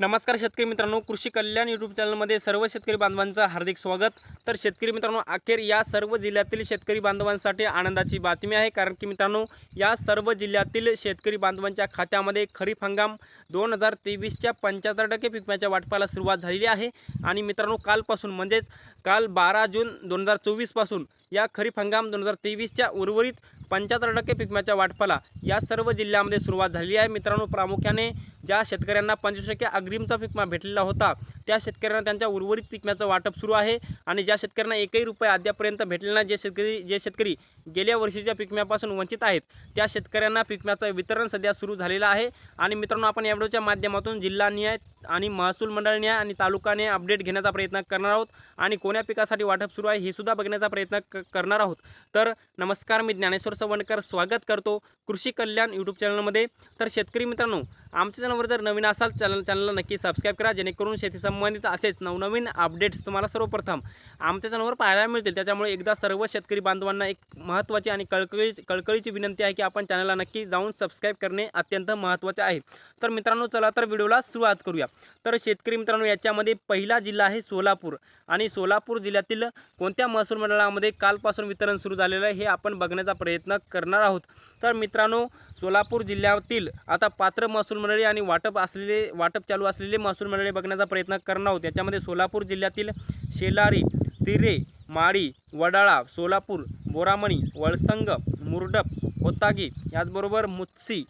नमस्कार शेतकरी मित्रांनो कृषी कल्याण यूट्यूब चॅनलमध्ये सर्व शेतकरी बांधवांचं हार्दिक स्वागत. तर शेतकरी मित्रांनो अखेर या सर्व जिल्ह्यातील शेतकरी बांधवांसाठी आनंदाची बातमी आहे. कारण की मित्रांनो या सर्व जिल्ह्यातील शेतकरी बांधवांच्या खात्यामध्ये खरीप हंगाम दोन हजार तेवीसच्या पंच्याहत्तर टक्के पिकम्याच्या वाटपाला सुरुवात झालेली आहे. आणि मित्रांनो कालपासून म्हणजेच काल बारा जून दोन हजार चोवीसपासून या खरीप हंगाम दोन हजार तेवीसच्या उर्वरित पंच्याहत्तर टक्के पिकम्याच्या वाटपाला या सर्व जिल्ह्यामध्ये सुरुवात झाली आहे. मित्रांनो प्रामुख्याने ज्या शेतकऱ्यांना पंचवीस टक्के अग्रिमचा पिकमा भेटलेला होता त्या शेतकऱ्यांना त्यांच्या उर्वरित पिकम्याचं वाटप सुरू आहे आणि ज्या शेतकऱ्यांना एकही रुपये अद्यापर्यंत भेटले नाही जे शेतकरी जे शेतकरी गेल्या वर्षीच्या पिकम्यापासून वंचित आहेत त्या शेतकऱ्यांना पिकम्याचं वितरण सध्या सुरू झालेलं आहे. आणि मित्रांनो आपण या व्हिडिओच्या माध्यमातून जिल्हा न्याय आणि महसूल मंडळाने आणि तालुकाने अपडेट घेण्याचा प्रयत्न करणार आहोत. आणि कोण्या पिकासाठी वाटप सुरू आहे हे सुद्धा बघण्याचा प्रयत्न क करणार आहोत. तर नमस्कार मी ज्ञानेश्वर सवणकर स्वागत करतो कृषी कल्याण यूट्यूब चॅनलमध्ये तर शेतकरी मित्रांनो आमच्या चॅनलवर जर नवीन असाल चॅनल चॅनलला नक्की सबस्क्राईब करा जेणेकरून शेती संबंधित असेच नवनवीन अपडेट्स तुम्हाला सर्वप्रथम आमच्या चॅनलवर पाहायला मिळतील. त्याच्यामुळे एकदा सर्व शेतकरी बांधवांना एक महत्त्वाची आणि कळकळी कळकळीची विनंती आहे की आपण चॅनलला नक्की जाऊन सबस्क्राईब करणे अत्यंत महत्त्वाचे आहे. तर मित्रांनो चला तर व्हिडिओला सुरुवात करूया. तर शेतकरी मित्रांनो याच्यामध्ये पहिला जिल्हा आहे सोलापूर. आणि सोलापूर जिल्ह्यातील कोणत्या महसूल मंडळामध्ये कालपासून वितरण सुरू झालेलं आहे हे आपण बघण्याचा प्रयत्न करणार आहोत. तर मित्रांनो सोलापूर जिल्ह्यातील आता पात्र महसूल मंडळी आणि वाटप असलेले वाटप चालू असलेले महसूल मंडळी बघण्याचा प्रयत्न करणार आहोत. याच्यामध्ये सोलापूर जिल्ह्यातील शेलारी तिरे माळी वडाळा सोलापूर बोरामणी वळसंग मुरडप होतागी याचबरोबर मुत्सी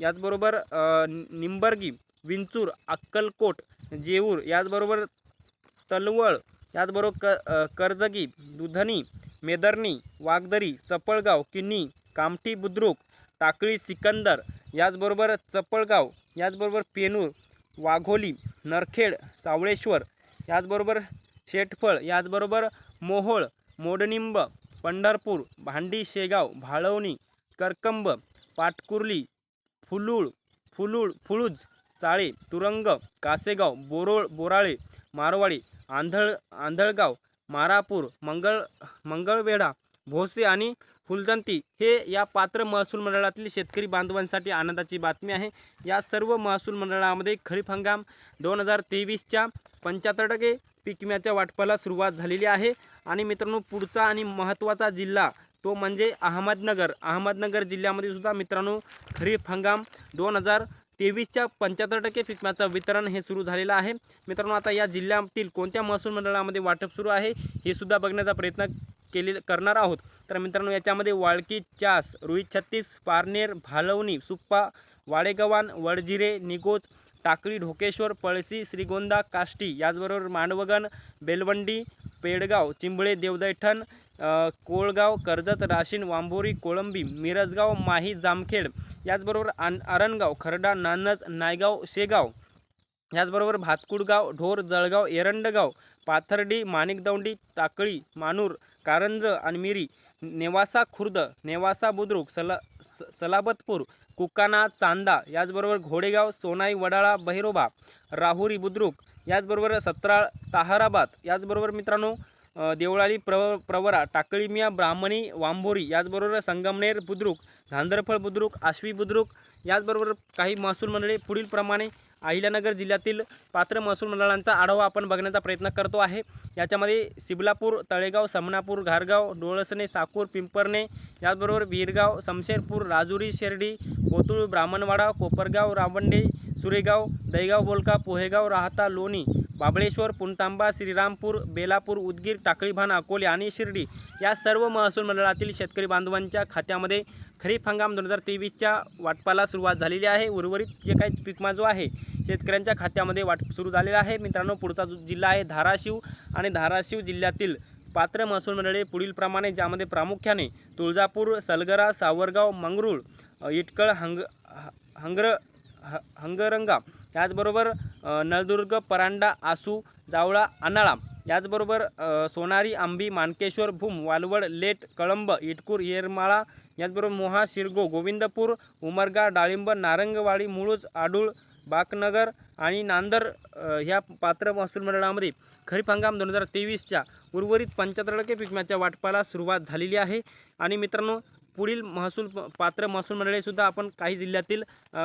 याचबरोबर निंबर्गी विंचूर अक्कलकोट जेऊर याचबरोबर तलवळ याचबरोबर क कर्जगी दुधनी मेदर्णी वागदरी चपळगाव किन्नी कामठी बुद्रुक टाकळी सिकंदर याचबरोबर चपळगाव याचबरोबर पेनूर वाघोली नरखेड सावळेश्वर याचबरोबर शेटफळ याचबरोबर मोहोळ मोडनिंब पंढरपूर भांडी शेगाव भाळवणी करकंब पाटकुर्ली फुलूळ फुलूळ फुळूज चाळे तुरंग कासेगाव बोरोळ बोराळे मारवाडी आंधळ आंधळगाव मारापूर मंगळ मंगळवेढा भोसे आणि फुलजंती हे या पात्र महसूल मंडळातील शेतकरी बांधवांसाठी आनंदाची बातमी आहे. या सर्व महसूल मंडळामध्ये खरीप हंगाम दोन हजार तेवीसच्या पंच्याहत्तर टक्के पीक विम्याच्या वाटपाला सुरुवात झालेली आहे. आणि मित्रांनो पुढचा आणि महत्त्वाचा जिल्हा तो म्हणजे अहमदनगर. अहमदनगर जिल्ह्यामध्ये सुद्धा मित्रांनो खरीप हंगाम दोन हजार तेवीसच्या पंच्याहत्तर टक्के पिकम्याचं वितरण हे सुरू झालेलं आहे. मित्रांनो आता या जिल्ह्यातील कोणत्या महसूल मंडळामध्ये वाटप सुरू आहे हे सुद्धा बघण्याचा प्रयत्न केले करणार आहोत. तर मित्रांनो याच्यामध्ये वाळकी चास रोहित छत्तीस पारनेर भालवणी सुप्पा वाडेगव्हाण वडजिरे निगोज टाकळी ढोकेश्वर पळसी श्रीगोंदा काष्टी याचबरोबर मांडवगण बेलवंडी पेडगाव चिंबळे देवदैठण कोळगाव कर्जत राशीन वांभोरी कोळंबी मिरजगाव माही जामखेड याचबरोबर आन आरणगाव खरडा नानज नायगाव शेगाव. याचबरोबर भातकुडगाव ढोर जळगाव एरंडगाव पाथर्डी माणिकदौंडी टाकळी मानूर कारंज आणि मिरी नेवासा खुर्द नेवासा बुद्रुक सला स सलाबतपूर कुकाना चांदा याचबरोबर घोडेगाव सोनाई वडाळा बहिरोबा राहुरी बुद्रुक याचबरोबर सत्राळ ताहाराबाद याचबरोबर मित्रांनो देवळाली प्रव प्रवरा टाकळीमिया ब्राह्मणी वांभोरी याचबरोबर संगमनेर बुद्रुक धांदरफळ बुद्रुक आश्वी बुद्रुक याचबरोबर काही महसूल मंडळे पुढीलप्रमाणे अहिल्यानगर जिल्ह्यातील पात्र महसूल मंडळांचा आढावा आपण बघण्याचा प्रयत्न करतो आहे. याच्यामध्ये सिबलापूर तळेगाव समनापूर घारगाव डोळसणे साकूर पिंपरणे याचबरोबर वीरगाव समशेरपूर राजुरी शेर्डी कोतुळ ब्राह्मणवाडा कोपरगाव रावंडे सुरेगाव दहीगाव बोलका पोहेगाव राहता लोणी बाबळेश्वर पुणतांबा श्रीरामपूर बेलापूर उदगीर टाकळीभान अकोले आणि शिर्डी या सर्व महसूल मंडळातील शेतकरी बांधवांच्या खात्यामध्ये खरीप हंगाम दोन हजार तेवीसच्या वाटपाला सुरुवात झालेली आहे. उर्वरित जे काही पिकमा जो आहे शेतकऱ्यांच्या खात्यामध्ये वाटप सुरू झालेला आहे. मित्रांनो पुढचा जो जिल्हा आहे धाराशिव आणि धाराशिव जिल्ह्यातील पात्र महसूल मंडळे पुढीलप्रमाणे ज्यामध्ये प्रामुख्याने तुळजापूर सलगरा सावरगाव मंगरूळ इटकळ हंग ह- हंगर ह हंगरंगा त्याचबरोबर नळदुर्ग परांडा आसू जावळा आनाळा याचबरोबर सोनारी आंबी मानकेश्वर भूम वालवड लेट कळंब इटकूर येरमाळा. याचबरोबर मोहा शिरगो गोविंदपूर उमरगा डाळिंब नारंगवाडी मुळूज आडूळ बाकनगर आणि नांदर ह्या पात्र महसूल मंडळामध्ये खरीप हंगाम दोन हजार तेवीसच्या उर्वरित पंच्याहत्तर टक्के पिकम्याच्या वाटपाला सुरुवात झालेली आहे. आणि मित्रांनो पुढील महसूल प- पात्र महसूल मंडळीसुद्धा आपण काही जिल्ह्यातील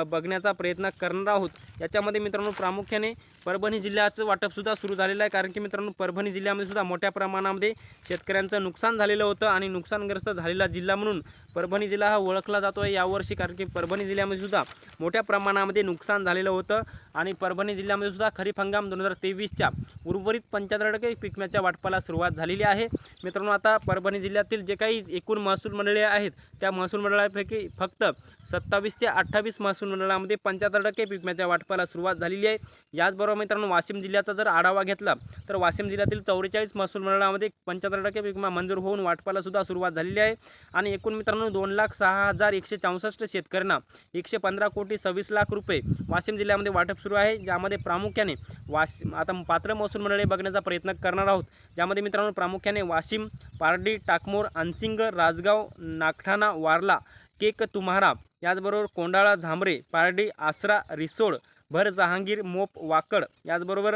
बघण्याचा प्रयत्न करणार आहोत. याच्यामध्ये मित्रांनो प्रामुख्याने परभणी जिल्ह्याचं वाटपसुद्धा सुरू झालेलं आहे. कारण की मित्रांनो परभणी जिल्ह्यामध्ये सुद्धा मोठ्या प्रमाणामध्ये शेतकऱ्यांचं नुकसान झालेलं होतं आणि नुकसानग्रस्त झालेला जिल्हा म्हणून परभणी जिल्हा हा ओळखला जातो आहे यावर्षी. कारण की परभणी जिल्ह्यामध्ये सुद्धा मोठ्या प्रमाणामध्ये नुकसान झालेलं होतं. आणि परभणी जिल्ह्यामध्ये सुद्धा खरीप हंगाम दोन हजार तेवीसच्या उर्वरित पंच्याहत्तर टक्के पिकण्याच्या वाटपाला सुरुवात झालेली आहे. मित्रांनो आता परभणी जिल्ह्यातील जे काही एकूण महसूल मंडळे आहेत त्या महसूल मंडळापैकी फक्त सत्तावीस ते अठ्ठावीस महसूल मंडळामध्ये पंच्याहत्तर टक्के पिकण्याच्या वाटपाला सुरुवात झालेली आहे. याचबरोबर मित्रांनो वाशिम जिल्ह्याचा जर आढावा घेतला तर वाशिम जिल्ह्यातील चौवेचाळीस महसूल मंडळामध्ये पंच्याहत्तर टक्के विमा मंजूर होऊन वाटपाला सुद्धा सुरुवात झालेली आहे. आणि एकूण मित्रांनो दोन लाख सहा हजार एकशे चौसष्ट शेतकऱ्यांना एकशे पंधरा कोटी सव्वीस लाख रुपये वाशिम जिल्ह्यामध्ये वाटप सुरू आहे ज्यामध्ये प्रामुख्याने वाश आता पात्र महसूल मंडळे बघण्याचा प्रयत्न करणार आहोत. ज्यामध्ये मित्रांनो प्रामुख्याने वाशिम पारडी टाकमोर अनसिंग राजगाव नागठाणा वारला केक तुम्हारा याचबरोबर कोंडाळा झांबरे पारडी आसरा रिसोड भर जहांगीर मोप वाकड. याचबरोबर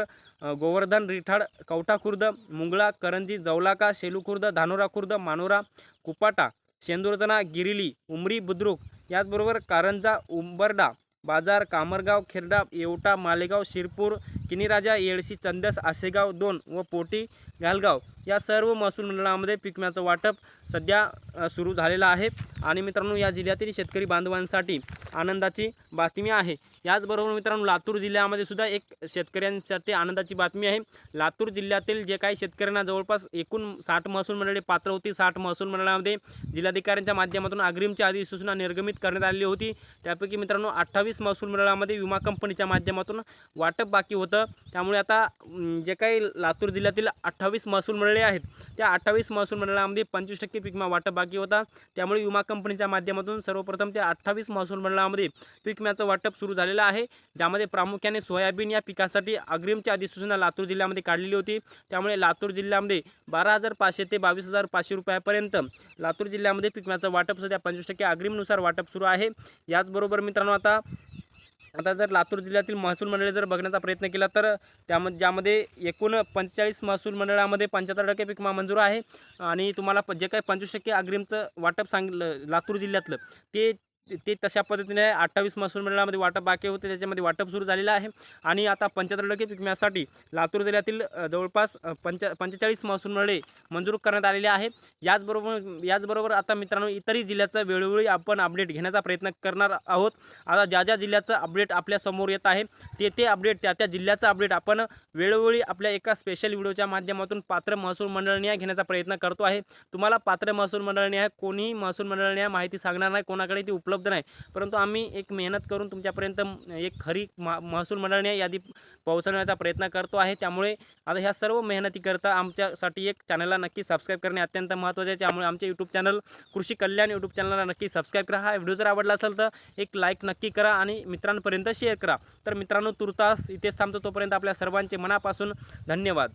गोवर्धन रिठाड कवठा खुर्द मुंगळा करंजी जवलाका शेलू खुर्द धानोरा खुर्द मानोरा कुपाटा शेंदुरजना गिरिली उमरी बुद्रुक. याचबरोबर कारंजा उंबरडा बाजार कामरगाव खेरडा येवटा मालेगाव शिरपूर किनीराजा येळशी चंदस आसेगाव दोन व पोटी घालगाव या सर्व महसूल मंडळामध्ये पिकण्याचं वाटप सध्या सुरू झालेलं आहे. आणि मित्रांनो या जिल्ह्यातील शेतकरी बांधवांसाठी आनंदाची बातमी आहे. याचबरोबर मित्रांनो लातूर जिल्ह्यामध्ये सुद्धा एक शेतकऱ्यांसाठी आनंदाची बातमी आहे. लातूर जिल्ह्यातील जे काही शेतकऱ्यांना जवळपास एकूण साठ महसूल मंडळे पात्र होती साठ महसूल मंडळामध्ये जिल्हाधिकाऱ्यांच्या माध्यमातून अग्रिमची अधिसूचना निर्गमित करण्यात आलेली होती. त्यापैकी मित्रांनो अठ्ठावीस महसूल मंडळामध्ये विमा कंपनीच्या माध्यमातून वाटप बाकी होतं. त्यामुळे आता जे काही लातूर जिल्ह्यातील अठ्ठावीस महसूल मंडळे आहेत त्या अठ्ठावीस महसूल मंडळामध्ये पंचवीस टक्के पीक विमा वाटप बाकी होता. त्यामुळे विमा कंपनीच्या माध्यमातून सर्वप्रथम त्या अठ्ठावीस महसूल मंडळामध्ये पीक विम्याचं वाटप सुरू झालेलं आहे. ज्यामध्ये प्रामुख्याने सोयाबीन या पिकासाठी अग्रिमची अधिसूचना लातूर जिल्ह्यामध्ये काढलेली होती. त्यामुळे लातूर जिल्ह्यामध्ये बारा हजार पाचशे ते बावीस हजार पाचशे रुपयापर्यंत लातूर जिल्ह्यामध्ये पिकम्याचं वाटप सध्या पंचवीस टक्के अग्रिमनुसार वाटप सुरू आहे. याचबरोबर मित्रांनो आता आता जर लातूर जिल्ह्यातील महसूल मंडळे जर बघण्याचा प्रयत्न केला तर त्यामध्ये ज्यामध्ये एकूण पंचेचाळीस महसूल मंडळामध्ये पंच्याहत्तर टक्के पीक मंजूर आहे. आणि तुम्हाला प- जे काही पंचवीस टक्के अग्रिमचं वाटप सांगितलं लातूर जिल्ह्यातलं ते ते तशा पद्धतीने अठ्ठावीस महसूल मंडळामध्ये वाटप बाकी होते त्याच्यामध्ये वाटप सुरू झालेलं आहे. आणि आता पंच्याहत्तर टक्के पीक विम्यासाठी लातूर जिल्ह्यातील जवळपास पंचा पंचेचाळीस महसूल मंडळे मंजूर करण्यात आलेले आहे. याचबरोबर याचबरोबर आता मित्रांनो इतरही जिल्ह्याचं वेळोवेळी आपण अपडेट घेण्याचा प्रयत्न करणार आहोत. आता ज्या ज्या जिल्ह्याचं अपडेट आपल्यासमोर येत आहे ते ते अपडेट त्या त्या जिल्ह्याचं अपडेट आपण वेळोवेळी आपल्या एका स्पेशल व्हिडिओच्या माध्यमातून पात्र महसूल मंडळनिया घेण्याचा प्रयत्न करतो आहे. तुम्हाला पात्र महसूल मंडळनिया कोणीही महसूल मंडळनिया माहिती सांगणार नाही कोणाकडे ती उपलब्ध उपलब्ध नाही. परंतु आम्ही एक मेहनत करून तुमच्यापर्यंत एक खरी मा महसूल मंडळाने यादी पोहोचवण्याचा प्रयत्न करतो आहे. त्यामुळे आता ह्या सर्व मेहनतीकरता आमच्यासाठी एक चॅनलला नक्की सबस्क्राईब करणे अत्यंत महत्त्वाचे आहे. त्यामुळे आमचे यूट्यूब चॅनल कृषी कल्याण यूट्यूब चॅनलला नक्की सबस्क्राईब करा. हा व्हिडिओ जर आवडला असेल तर एक लाईक नक्की करा आणि मित्रांपर्यंत शेअर करा. तर मित्रांनो तुर्तास इथेच थांबतो तोपर्यंत आपल्या सर्वांचे मनापासून धन्यवाद.